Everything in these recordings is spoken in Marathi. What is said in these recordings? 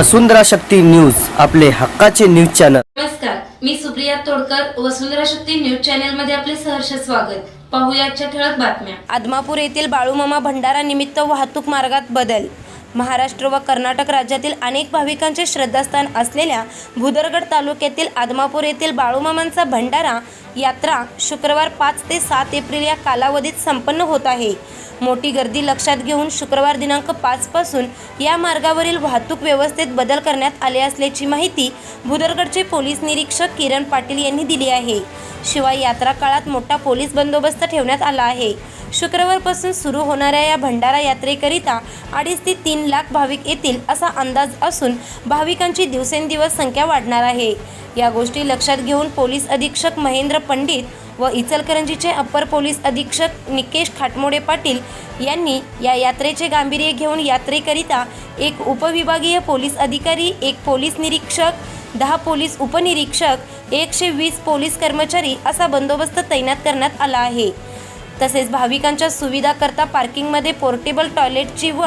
वसुंधरा शक्ती न्यूज आपले हक्काचे न्यूज चॅनल. नमस्कार मी सुप्रिया तोडकर वसुंधरा शक्ती न्यूज चॅनलमध्ये आपले सहर्ष स्वागत. पाहूया आजच्या ठळक बातम्या. आदमापूर येथील बाळूमामा भंडारा निमित्त वाहतूक मार्गात बदल. महाराष्ट्र व कर्नाटक राज्यातील अनेक भाविकांचे श्रद्धास्थान असलेल्या भुदरगड तालुक्यातील आदमापूर येथील बाळूमामांचा भंडारा यात्रा शुक्रवार पाच ते सात एप्रिल या कालावधीत संपन्न होत आहे. मोठी गर्दी लक्षात घेऊन शुक्रवार दिनांक पाचपासून या मार्गावरील वाहतूक व्यवस्थेत बदल करण्यात आले असल्याची माहिती भुदरगडचे पोलीस निरीक्षक किरण पाटील यांनी दिली आहे. शिवाय यात्रा काळात मोठा पोलीस बंदोबस्त ठेवण्यात आला आहे. शुक्रवारपासून सुरू होणाऱ्या या भंडारा यात्रेकरिता अडीच ते तीन लाख भाविक येतील असा अंदाज असून भाविकांची दिवसेंदिवस संख्या वाढणार आहे. या गोष्टी लक्षात घेऊन पोलीस अधीक्षक महेंद्र पंडित व इचलकरंजीचे अप्पर पोलीस अधीक्षक निकेश खाटमोडे पाटील यांनी या यात्रेचे गांभीर्य घेऊन यात्रेकरिता एक उपविभागीय पोलीस अधिकारी एक पोलीस निरीक्षक दहा पोलीस उपनिरीक्षक एकशे वीस पोलीस कर्मचारी असा बंदोबस्त तैनात करण्यात आला आहे. तसेच भाविकांच्या सुविधाकरता पार्किंगमध्ये पोर्टेबल टॉयलेटची व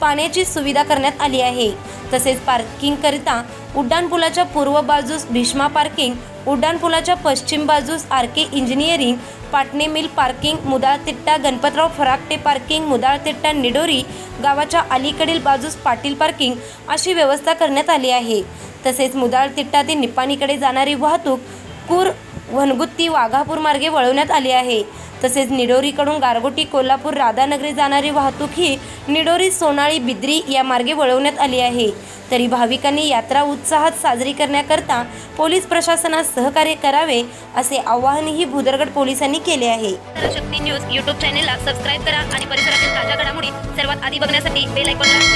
पाण्याची सुविधा करण्यात आली आहे. तसेच पार्किंगकरिता उड्डाणपुलाच्या पूर्व बाजूस भीष्मा पार्किंग उड्डाणपुलाच्या पश्चिम बाजूस R K engineering Patne mill parking Mudaltitta Ganpatrao Farakate parking Mudaltitta Nidori गावाच्या अलीकडील बाजूस पाटील पार्किंग अशी व्यवस्था करण्यात आली आहे. तसेच मुदाळतिट्टा ते निपाणीकडे जाणारी वाहतूक कूर वनगुत्ती वाघापूर मार्गे वळवण्यात आली आहे. तसेच निडोरीकडून गारगोटी कोल्हापूर राधानगरी जाणारी वाहतूक ही निडोरी सोनाळी बिद्री या मार्गे वळवण्यात आली आहे. तरी भाविकांनी यात्रा उत्साहात साजरी करण्याकरता पोलीस प्रशासनास सहकार्य करावे असे आवाहनही भुदरगड पोलिसांनी केले आहे. शक्ती न्यूज युट्यूब चॅनेलला सबस्क्राईब करा आणि परिसरातील ताज्या घडामोडी सर्वात आधी बघण्यासाठी बेल आयकॉनला